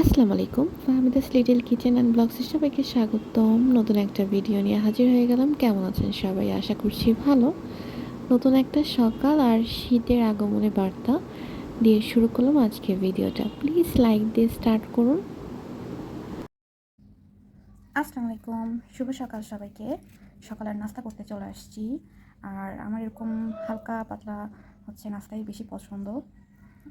আসসালামু আলাইকুম। Fahmida's little kitchen and ব্লগসের সবাইকে স্বাগতম। নতুন একটা ভিডিও নিয়ে হাজির হয়ে গেলাম। কেমন আছেন সবাই? আশা করছি ভালো। নতুন একটা সকাল আর শীতের আগমনে বার্তা দিয়ে শুরু করলাম আজকে ভিডিওটা। প্লিজ লাইক দিয়ে স্টার্ট করুন। আসসালামু আলাইকুম। শুভ সকাল সবাইকে। সকালের নাস্তা করতে চলে আসছি। আর আমার এরকম হালকা পাতলা হচ্ছে নাস্তাই বেশি পছন্দ।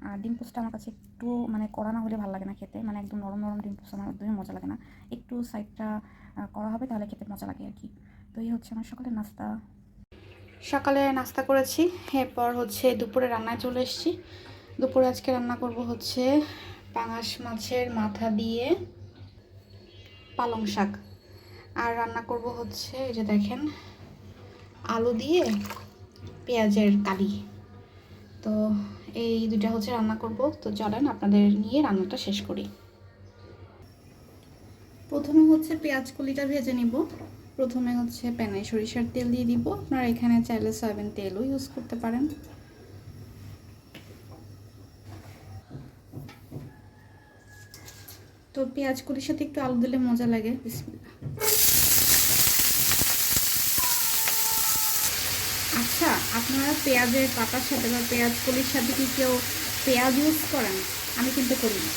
আর ডিম পোস্টটা আমার কাছে একটু মানে কড়া না হলে ভালো লাগে না খেতে। মানে একদম নরম নরম ডিম পোস্ট আমার একদমই মজা লাগে না। একটু সাইডটা করা হবে তাহলে খেতে মজা লাগে আর কি তো এই হচ্ছে আমার সকালের নাস্তা। সকালে নাস্তা করেছি, এরপর হচ্ছে দুপুরে রান্নায় চলে এসেছি। দুপুরে আজকে রান্না করব হচ্ছে পাঙাশ মাছের মাথা দিয়ে পালং শাক। আর রান্না করব হচ্ছে এই যে দেখেন, আলু দিয়ে পেঁয়াজের কালি। তো এই দুটা হচ্ছে রান্না করব। তো চলেন আপনাদের নিয়ে রান্নাটা শেষ করি। প্রথমে হচ্ছে পেঁয়াজ কলিটা ভেজে নিব। প্রথমে হচ্ছে প্যানে সরিষার তেল দিয়ে দিব। আপনারা এখানে চাইলে সয়াবিন তেলও ইউজ করতে পারেন। তো পেঁয়াজ কলির সাথে একটু আলু দিলে মজা লাগে। বিসমিল্লাহ। আচ্ছা আপনারা পেঁয়াজের পাতার সাথে বা পেঁয়াজ কলির সাথে কি কেউ পেঁয়াজ ইউজ করেন? আমি কিন্তু করি না।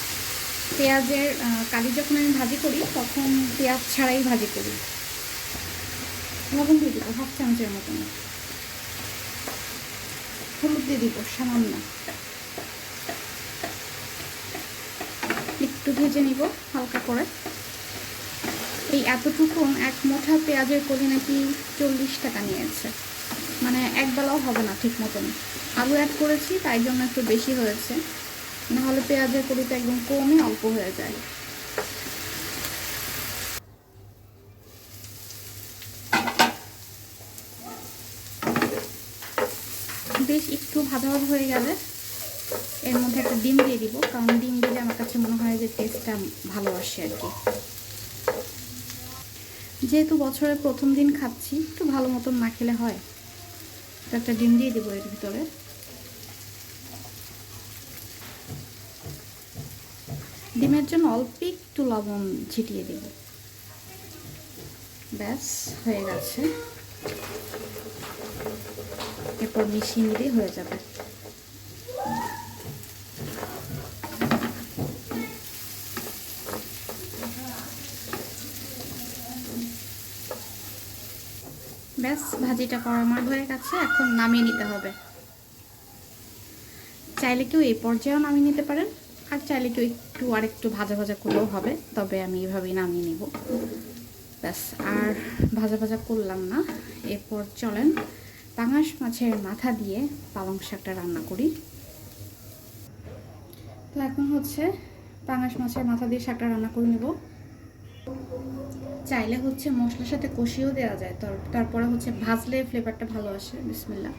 পেঁয়াজের কালি যখন আমি ভাজি করি, তখন পেঁয়াজ ছাড়াই ভাজি করি। লবণ দিয়ে দিব, হাফ চামচের মতন। হলুদ দিয়ে দিব, সামান্য। একটু ভেজে নিব, হালকা করে। এই এতটুকু এক মোটা পেঁয়াজের কলি নাকি চল্লিশ টাকা নিয়েছে। মানে একবেলাও হবে না ঠিক মতন। আলু অ্যাড করেছি, তাই জন্য একটু বেশি হয়েছে। নাহলে পেঁয়াজের কলিটা একদম কমে অল্প হয়ে যায়। বেশ একটু ভাজা ভাজা হয়ে গেলে এর মধ্যে একটা ডিম দিয়ে দিব, কারণ ডিম দিলে আমার কাছে মনে হয় যে টেস্টটা ভালো আসে আর কি। যেহেতু বছরের প্রথম দিন খাচ্ছি, একটু ভালো মতন না খেলে হয়। একটা ডিম দিয়ে দেবো এর ভিতরে। ডিমের জন্য অল্প একটু লবণ ছিটিয়ে দেব। ব্যাস, হয়ে গেছে। এরপর মিশিয়ে নিলেই হয়ে যাবে। ব্যাস, ভাজিটা করা হয়ে গেছে, এখন নামিয়ে নিতে হবে। চাইলে কেউ এই পর্যায়েও নামিয়ে নিতে পারেন, আর চাইলে কেউ একটু আর একটু ভাজা ভাজা করলেও হবে, তবে আমি এভাবেই নামিয়ে নিব। ব্যাস, আর ভাজা ভাজা করলাম না। এরপর চলেন, পাঙাশ মাছের মাথা দিয়ে পালং শাকটা রান্না করি। তো এখন হচ্ছে পাঙাশ মাছের মাথা দিয়ে শাকটা রান্না করে নেব। চাইলে হচ্ছে মশলার সাথে কষিয়েও দেওয়া যায়। তারপরে হচ্ছে ভাজলে ফ্লেভারটা ভালো আসে। বিসমিল্লা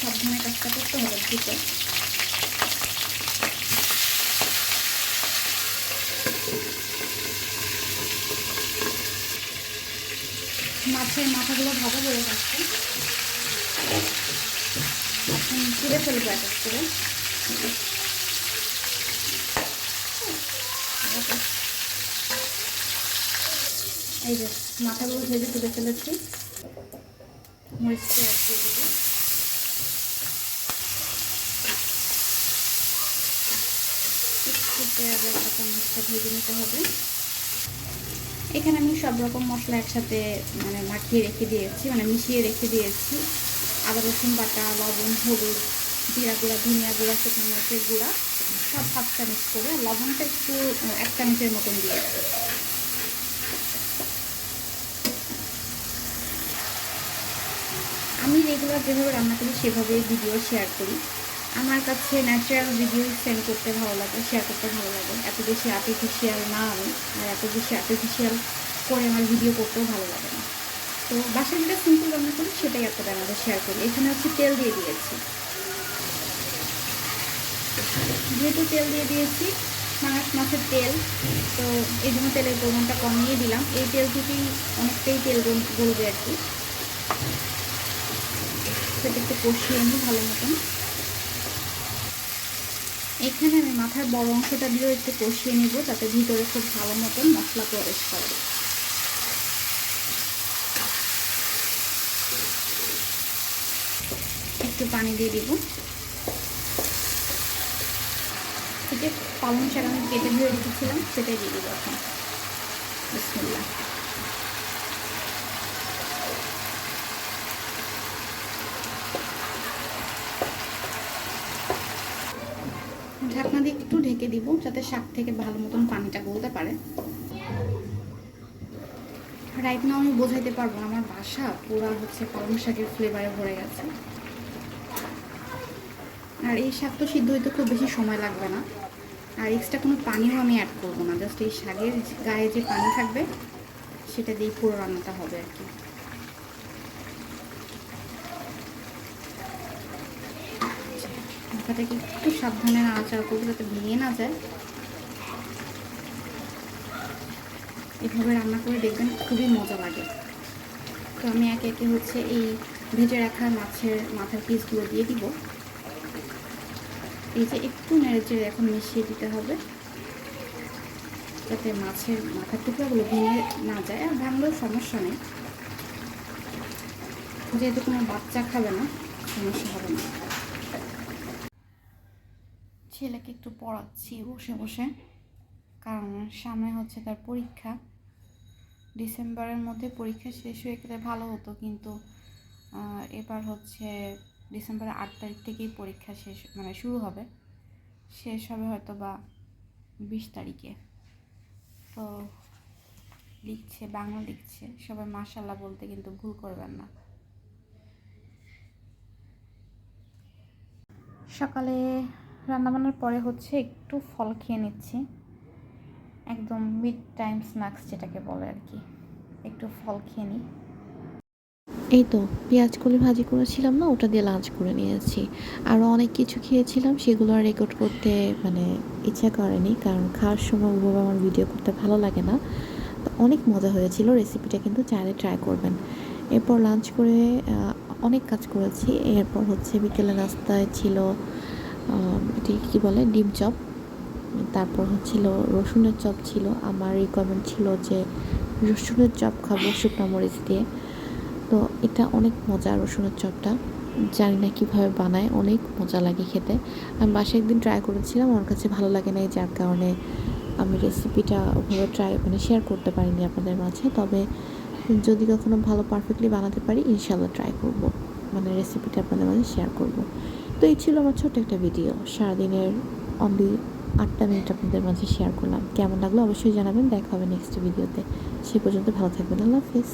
সাবধানে কাজটা করতে হবে দ্রুত মাছের মাথাগুলো ভালো হয়ে যাচ্ছে তুলে ফেলব এক এক করে। এই যে মাথাগুলো ভেজে তুলে ফেলেছি। এখানে আমি সব রকম মশলা একসাথে মানে মাখিয়ে রেখে দিয়েছি মানে মিশিয়ে রেখে দিয়েছি। আদা রসুন বাটা, লবণ, হলুদ জিরা গুঁড়া ধনিয়া গুঁড়া শুকনো মরিচের গুঁড়া, সব হাফ চামচ করে লবণটা একটু এক চামচের মতন দিয়ে আমি রেগুলার যেভাবে রান্না করি, সেভাবে ভিডিও শেয়ার করি। আমার কাছে ন্যাচারাল ভিডিও সেন্ড করতে ভালো লাগে শেয়ার করতে ভালো লাগে। এত বেশি আর্টিফিশিয়াল না আমি, আর এত বেশি আর্টিফিশিয়াল করে আমার ভিডিও করতেও ভালো লাগে না। তো বাসায় যেটা সিম্পল রান্না করি, সেটাই আপনাদের আমাদের শেয়ার করি। এখানে হচ্ছে তেল দিয়ে দিয়েছি। যেহেতু তেল দিয়ে দিয়েছি, মাছ, মাছের তেল, তো এই জন্য তেলের পরিমাণটা কমিয়ে দিলাম। এই তেল থেকেই অনেকটাই তেল গলবে আর কি। সেটা একটু কষিয়ে নিই ভালো মতন। এখানে আমি মাথার বড় অংশটা দিয়েও একটু কষিয়ে নিব, যাতে ভিতরে খুব ভালো মতন মশলা প্রবেশ করে। একটু পানি দিয়ে দিব এই যে পালং শাক আমি কেটে ধুয়ে রেখেছিলাম, সেটাই দিয়ে দিব এখন। বিসমিল্লাহ। ঢাকনা দিয়ে একটু ঢেকে দিব, যাতে শাক থেকে ভালো মতন পানিটা গলতে পারে। রাইট নাও আমি বোঝাইতে পারব না, আমার বাসা পুরো হচ্ছে পালং শাকের ফ্লেভারে ভরে গেছে। আর এই শাক তো সিদ্ধ হইতে খুব বেশি সময় লাগবে না। আর এক্সট্রা কোনো পানিও আমি অ্যাড করব না। জাস্ট এই শাকের গায়ে যে পানি থাকবে, সেটা দিয়েই পুরো রান্নাটা হবে আর কি। মাথাটাকে একটু সাবধানে নাড়াচাড়া করব যাতে ভেঙে না যায়। এভাবে রান্না করে দেখবেন খুবই মজা লাগে। তো আমি একে একে হচ্ছে এই ভেজে রাখা মাছের, মাথার পিসগুলো দিয়ে দিব। এই যে একটু নেড়েচেড়ে এখন মিশিয়ে দিতে হবে, যাতে মাছের মাথার টুকরাগুলো ভেঙে না যায়, আর ভাঙলেও সমস্যা নেই। যেহেতু কোনো বাচ্চা খাবে না, সমস্যা হবে না। ছেলেকে একটু পড়াচ্ছি বসে বসে, কারণ সামনে হচ্ছে তার পরীক্ষা। ডিসেম্বরের মধ্যে পরীক্ষা শেষ হয়ে গেলে ভালো হতো, কিন্তু এবার হচ্ছে ডিসেম্বরের আট তারিখ থেকেই পরীক্ষা শেষ মানে শুরু হবে। শেষ হবে হয়তো বা বিশ তারিখে। তো লিখছে, বাংলা লিখছে। সবাই মাশাল্লাহ বলতে কিন্তু ভুল করবেন না। সকালে রান্নাবান্নার পরে হচ্ছে একটু ফল খেয়ে নিচ্ছি। একদম মিড টাইম স্ন্যাক্স যেটাকে বলে আর কি। একটু ফল খেয়ে নিই। এই তো, পেঁয়াজ কলি ভাজি করেছিলাম না, ওটা দিয়ে লাঞ্চ করে নিয়েছি। আরও অনেক কিছু খেয়েছিলাম, সেগুলো আর রেকর্ড করতে মানে ইচ্ছা করেনি, কারণ খাওয়ার সময় ওভাবে আমার ভিডিও করতে ভালো লাগে না। তো অনেক মজা হয়েছিল রেসিপিটা কিন্তু চাইলে ট্রাই করবেন। এরপর লাঞ্চ করে অনেক কাজ করেছি। এরপর হচ্ছে বিকেলে নাস্তায় ছিল এটি কী বলে, ডিম চপ। তারপর হচ্ছিল রসুনের চপ ছিল। আমার রিকোয়ারমেন্ট ছিল যে রসুনের চপ খাব শুকনো মরিচ দিয়ে। তো এটা অনেক মজা রসুনের চপটা। জানি না কীভাবে বানায়, অনেক মজা লাগে খেতে। আমি বাসায় একদিন ট্রাই করেছিলাম, আমার কাছে ভালো লাগে নাই, যার কারণে আমি রেসিপিটা ওভাবে ট্রাই মানে শেয়ার করতে পারিনি আপনাদের মাঝে। তবে যদি কখনো ভালো পারফেক্টলি বানাতে পারি ইনশাল্লাহ ট্রাই করব। মানে রেসিপিটা আপনাদের মাঝে শেয়ার করব। তো এই ছিল আমার ছোট্ট একটা ভিডিও সারাদিনের অনলি আটটা মিনিট আপনাদের মাঝে শেয়ার করলাম। কেমন লাগল অবশ্যই জানাবেন। দেখা হবে নেক্সট ভিডিওতে সে পর্যন্ত ভালো থাকবেন। আল্লাহ হাফিজ।